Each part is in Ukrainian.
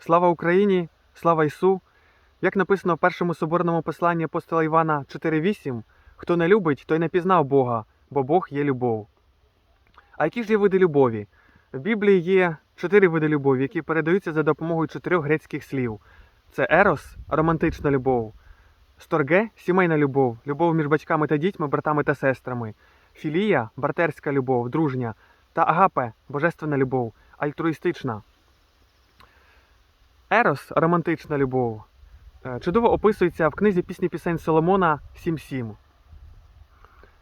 Слава Україні! Слава Ісу! Як написано в першому соборному посланні апостола Івана 4.8, хто не любить, той не пізнав Бога, бо Бог є любов. А які ж є види любові? В Біблії є чотири види любові, які передаються за допомогою чотирьох грецьких слів: це ерос романтична любов, сторге сімейна любов, любов між батьками та дітьми, братами та сестрами, філія братерська любов, дружня, та агапе божественна любов, альтруїстична. Ерос романтична любов. е, Чудово описується в книзі пісні пісень Соломона 7.7.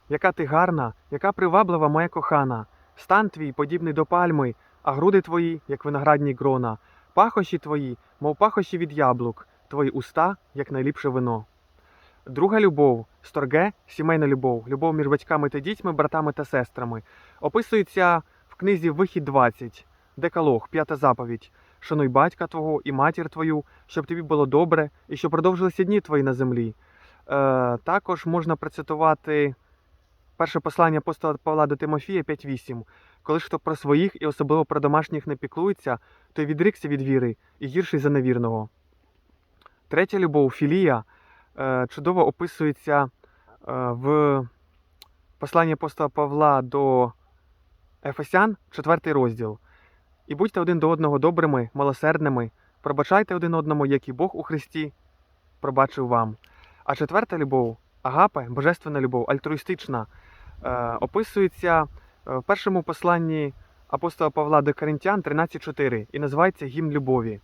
Яка ти гарна, яка приваблива моя кохана, стан твій подібний до пальми, а груди твої, як виноградні грона, пахощі твої, мов пахощі від яблук, твої уста, як найліпше вино. Друга любов, сторге, сімейна любов, любов між батьками та дітьми, братами та сестрами, описується в книзі Вихід 20, Декалог, п'ята заповідь. Шануй батька твого і матір твою, щоб тобі було добре і щоб продовжилися дні твої на землі. Е, також можна процитувати перше послання апостола Павла до Тимофія 5.8. Коли ж хто про своїх і особливо про домашніх не піклується, той відрікся від віри і гірший за невірного. Третя любов, філія, е, чудово описується е, в посланні апостола Павла до Ефесян, 4 розділ. І будьте один до одного добрими, милосердними, пробачайте один одному, як і Бог у Христі пробачив вам. А четверта любов, агапе, божественна любов, альтруїстична, е, описується е, в першому посланні апостола Павла до Коринтян 13.4 і називається гімн любові.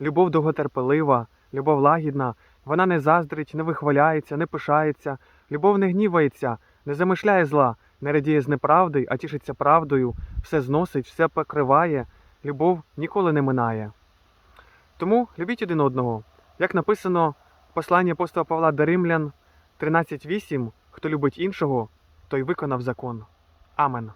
Любов довготерпелива, любов лагідна, вона не заздрить, не вихваляється, не пишається, любов не гнівається, не замишляє зла, не радіє з неправди, а тішиться правдою, все зносить, все покриває, любов ніколи не минає. Тому любіть один одного. Як написано в посланні апостола Павла до Римлян 13.8, хто любить іншого, той виконав закон. Амен.